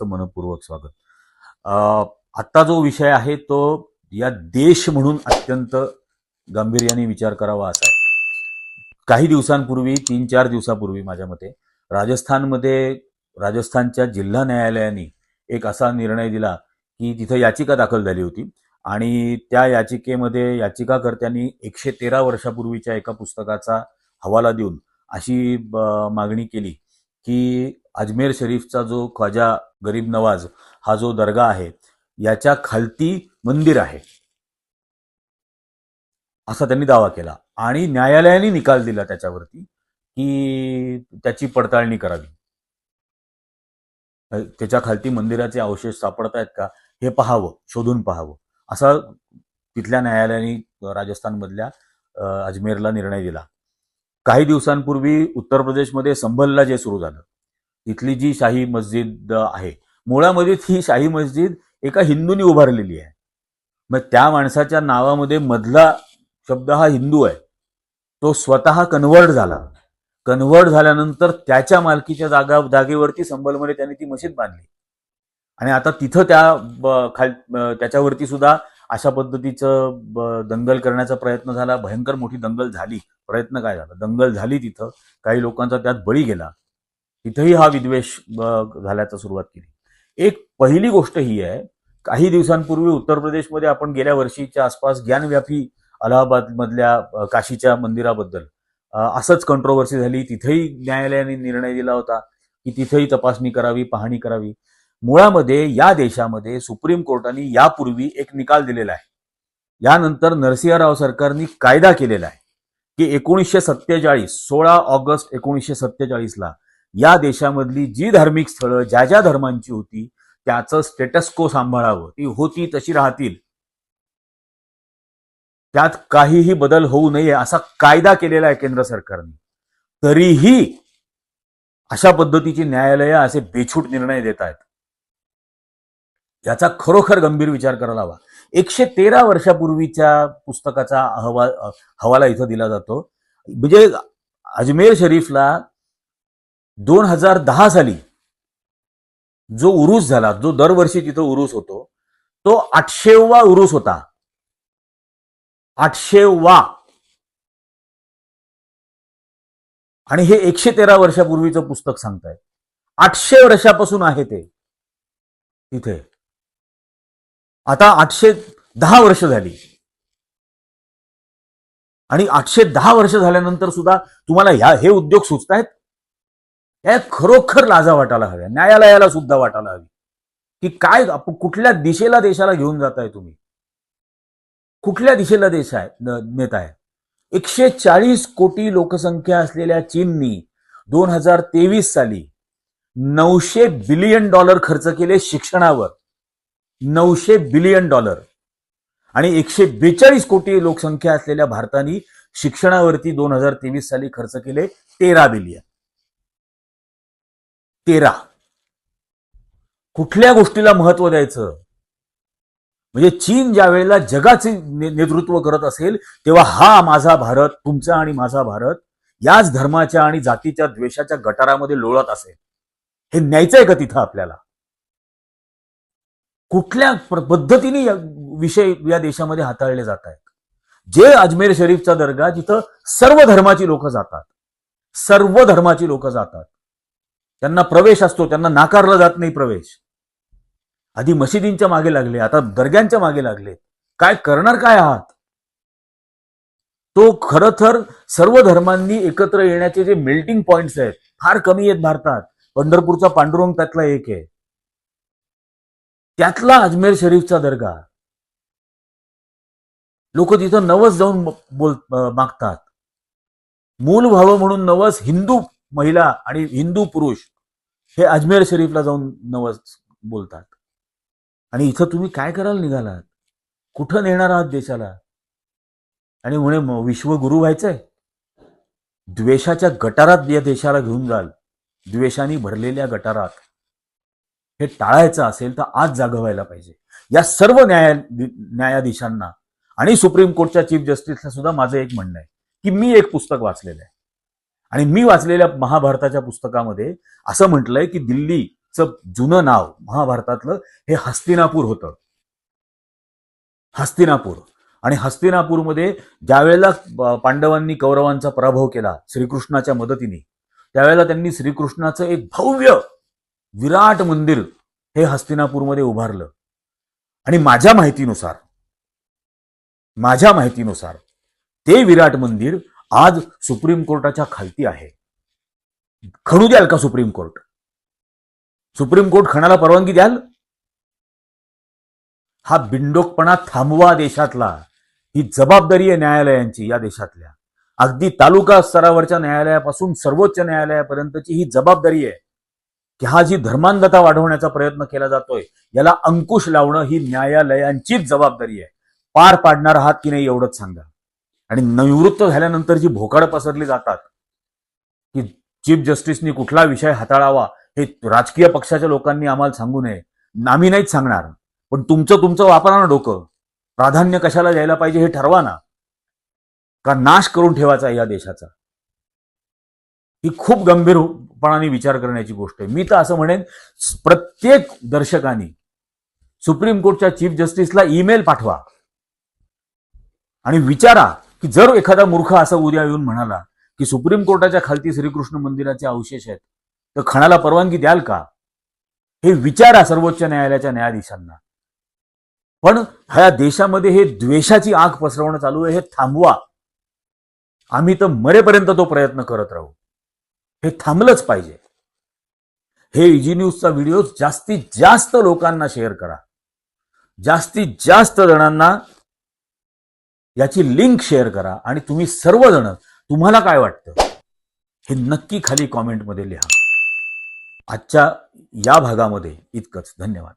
मनपूर्वक स्वागत. आत्ता जो विषय आहे तो या देश म्हणून अत्यंत गांभीर्याने विचार करावा असा आहे. काही दिवसांपूर्वी तीन चार दिवसापूर्वी माझ्या मते राजस्थानमध्ये राजस्थानच्या जिल्हा न्यायालयाने एक असा निर्णय दिला की तिथं याचिका दाखल झाली होती आणि त्या याचिकेमध्ये याचिकाकर्त्यांनी एकशे तेरा वर्षापूर्वीच्या एका पुस्तकाचा हवाला देऊन अशी मागणी केली की अजमेर शरीफचा जो ख्वाजा गरीब नवाज हा जो दर्गा आहे याच्या खालती मंदिर आहे. असा त्यांनी दावा केला. आणि न्यायालयाने निकाल दिला त्याच्यावरती की त्याची पडताळणी करावी. त्याच्या खालती मंदिराचे अवशेष सापडत आहेत का हे पाहावं शोधून पाहावं. असा तिथल्या न्यायालयाने राजस्थानमधल्या अजमेरला निर्णय दिला. काही दिवसांपूर्वी उत्तर प्रदेशमध्ये संभलला जे सुरू झालं. तिथली जी शाही मस्जिद आहे मुळामध्ये ही शाही मस्जिद एका हिंदूनी उभारलेली आहे. मग त्या माणसाच्या नावामध्ये मधला शब्द हा हिंदू आहे. तो स्वतः कन्वर्ट झाला. कन्वर्ट झाल्यानंतर त्याच्या मालकीच्या जागा जागेवरती संबलमध्ये त्यांनी ती मशीद बांधली. आणि आता तिथं त्या खाल त्याच्यावरती सुद्धा अशा पद्धतीचं ब- दंगल करण्याचा प्रयत्न झाला. भयंकर मोठी दंगल झाली. प्रयत्न काय झाला? दंगल झाली तिथं. काही लोकांचा त्यात बळी गेला. तिथंही हा विद्वेष झाल्याचा सुरुवात केली. एक पहिली गोष्ट ही आहे काही दिवसांपूर्वी उत्तर प्रदेशमध्ये आपण गेल्या वर्षीच्या आसपास ज्ञानव्यापी अलाहाबाद मधल्या काशीच्या मंदिराबद्दल असंच कंट्रोवर्सी झाली. तिथेही न्यायालयाने निर्णय दिला होता की तिथेही तपासणी करावी पाहणी करावी. मुळामध्ये या देशामध्ये सुप्रीम कोर्टाने यापूर्वी एक निकाल दिलेला आहे. यानंतर नरसिंहराव सरकारने कायदा केलेला आहे की एकोणीसशे सत्तेचाळीस सोळा ऑगस्ट एकोणीसशे सत्तेचाळीसला या देशामधली जी धार्मिक स्थळं ज्या ज्या धर्मांची होती त्याचं स्टेटस्को सांभाळावं. ती होती तशी राहतील. त्यात काहीही बदल होऊ नये असा कायदा केलेला आहे केंद्र सरकारने. तरीही अशा पद्धतीची न्यायालय असे बेछूट निर्णय देत आहेत. याचा खरोखर गंभीर विचार करायला हवा. एकशे तेरा वर्षापूर्वीच्या पुस्तकाचा अहवाल हवाला इथं दिला जातो. म्हणजे अजमेर शरीफला दोन हजार दहा साली जो उरूस झाला जो दरवर्षी तिथं उरूस होतो तो आठशेवा उरूस होता. आठशेवा. आणि हे एकशे तेरा वर्षापूर्वीचं पुस्तक सांगताय. आठशे वर्षापासून आहे ते. तिथे आता आठशे दहा वर्ष झाली. आणि आठशे दहा वर्ष झाल्यानंतर सुद्धा तुम्हाला ह्या हे उद्योग सुचतायत? या खरोखर लाजा वाटायला हव्या. न्यायालयाला सुद्धा वाटायला हवी. की काय आपण कुठल्या दिशेला देशाला घेऊन जाताय तुम्ही? कुठल्या दिशेला देश आहे नेत आहे? एकशे चाळीस कोटी लोकसंख्या असलेल्या चीननी दोन हजार तेवीस साली नऊशे बिलियन डॉलर खर्च केले शिक्षणावर. नऊशे बिलियन डॉलर. आणि एकशे बेचाळीस कोटी लोकसंख्या असलेल्या भारताने शिक्षणावरती दोन हजार तेवीस साली खर्च केले तेरा बिलियन. तेरा. कुठल्या गोष्टीला महत्त्व द्यायचं? म्हणजे चीन ज्या वेळेला जगाचे नेतृत्व करत असेल तेव्हा हा माझा भारत तुमचा आणि माझा भारत याच धर्माच्या आणि जातीच्या द्वेषाच्या गटारामध्ये लोळत असेल. हे न्यायचंय का तिथं आपल्याला? कुठल्या पद्धतीने या विषय या देशामध्ये हाताळले जात आहेत? जे अजमेर शरीफचा दर्गा जिथं सर्व धर्माची लोक जातात. सर्व धर्माची लोक जातात. त्यांना प्रवेश असतो त्यांना नाकारला जात नाही प्रवेश. आधी मशिदींच्या मागे लागले आता दर्ग्यांच्या मागे लागले. काय करणार काय आहात? तो खर तर सर्व धर्मांनी एकत्र येण्याचे जे मेल्टिंग पॉइंट्स आहेत फार कमी आहेत भारतात. पंढरपूरचा पांडुरंग त्यातला एक आहे. त्यातला अजमेर शरीफचा दर्गा. लोक तिथं नवस जाऊन बोल मागतात. मूल व्हावं म्हणून नवस हिंदू महिला आणि हिंदू पुरुष. हे अजमेर शरीफला जाऊन नवस बोलतात. आणि इथं तुम्ही काय करायला निघालात? कुठं नेणार आहात देशाला? आणि म्हणे विश्वगुरु व्हायचंय? द्वेषाच्या गटारात या देशाला घेऊन जाल. द्वेषाने भरलेल्या गटारात. हे टाळायचं असेल तर आज जागं व्हायला पाहिजे. या सर्व न्याया न्यायाधीशांना आणि सुप्रीम कोर्टच्या चीफ जस्टिसला सुद्धा माझं एक म्हणणं आहे की मी एक पुस्तक वाचलेलं आहे. आणि मी वाचलेल्या महाभारताच्या पुस्तकामध्ये असं म्हटलंय की दिल्लीचं जुनं नाव महाभारतातलं हे हस्तिनापूर होतं. हस्तिनापूर. आणि हस्तिनापूरमध्ये ज्यावेळेला पांडवांनी कौरवांचा पराभव केला श्रीकृष्णाच्या मदतीने त्यावेळेला त्यांनी श्रीकृष्णाचं एक भव्य विराट मंदिर हे हस्तिनापूरमध्ये उभारलं. आणि माझ्या माहितीनुसार माझ्या माहितीनुसार ते विराट मंदिर आज सुप्रीम कोर्टाच्या खालती आहे. खणू द्याल का सुप्रीम कोर्ट? सुप्रीम कोर्ट खणाला परवानगी द्याल? हा बिंडोकपणा थांबवा देशातला. ही जबाबदारी आहे न्यायालयांची या देशातल्या. अगदी तालुका स्तरावरच्या न्यायालयापासून सर्वोच्च न्यायालयापर्यंतची ही जबाबदारी आहे की हा जी धर्मांधता वाढवण्याचा प्रयत्न केला जातोय याला अंकुश लावणं ही न्यायालयांचीच जबाबदारी आहे. पार पाडणार आहात की नाही एवढंच सांगा. आणि निवृत्त झाल्यानंतर जी भोकाड पसरली जातात की चीफ जस्टिसनी कुठला विषय हाताळावा हे राजकीय पक्षाच्या लोकांनी आम्हाला सांगू नये. आम्ही नाहीच सांगणार. पण तुमचं तुमचं वापरा ना डोकं. प्राधान्य कशाला द्यायला पाहिजे हे ठरवा ना. का नाश करून ठेवायचा या देशाचा? ही खूप गंभीरपणाने विचार करण्याची गोष्ट आहे. मी तर असं म्हणेन प्रत्येक दर्शकाने सुप्रीम कोर्टच्या चीफ जस्टिसला ईमेल पाठवा. आणि विचारा की जर एखादा मूर्ख असा उद्या येऊन म्हणाला की सुप्रीम कोर्टाच्या खालती श्रीकृष्ण मंदिराचे अवशेष आहेत तर खणाला परवानगी द्याल का? हे विचारा सर्वोच्च न्यायालयाच्या न्यायाधीशांना. पण ह्या देशामध्ये हे द्वेषाची आग पसरवणं चालू आहे हे थांबवा. आम्ही तर मरेपर्यंत तो प्रयत्न करत राहू. हे थांबलंच पाहिजे. हे इजी न्यूजचा व्हिडिओ जास्तीत जास्त लोकांना शेअर करा. जास्तीत जास्त जणांना याची लिंक शेअर करा आणि तुम्ही सर्वजण तुम्हाला काय वाटतं? हे नक्की खाली कॉमेंटमध्ये लिहा. आजच्या या भागामध्ये इतकंच. धन्यवाद.